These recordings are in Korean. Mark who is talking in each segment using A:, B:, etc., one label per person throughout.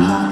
A: Love.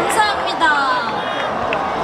A: 감사합니다.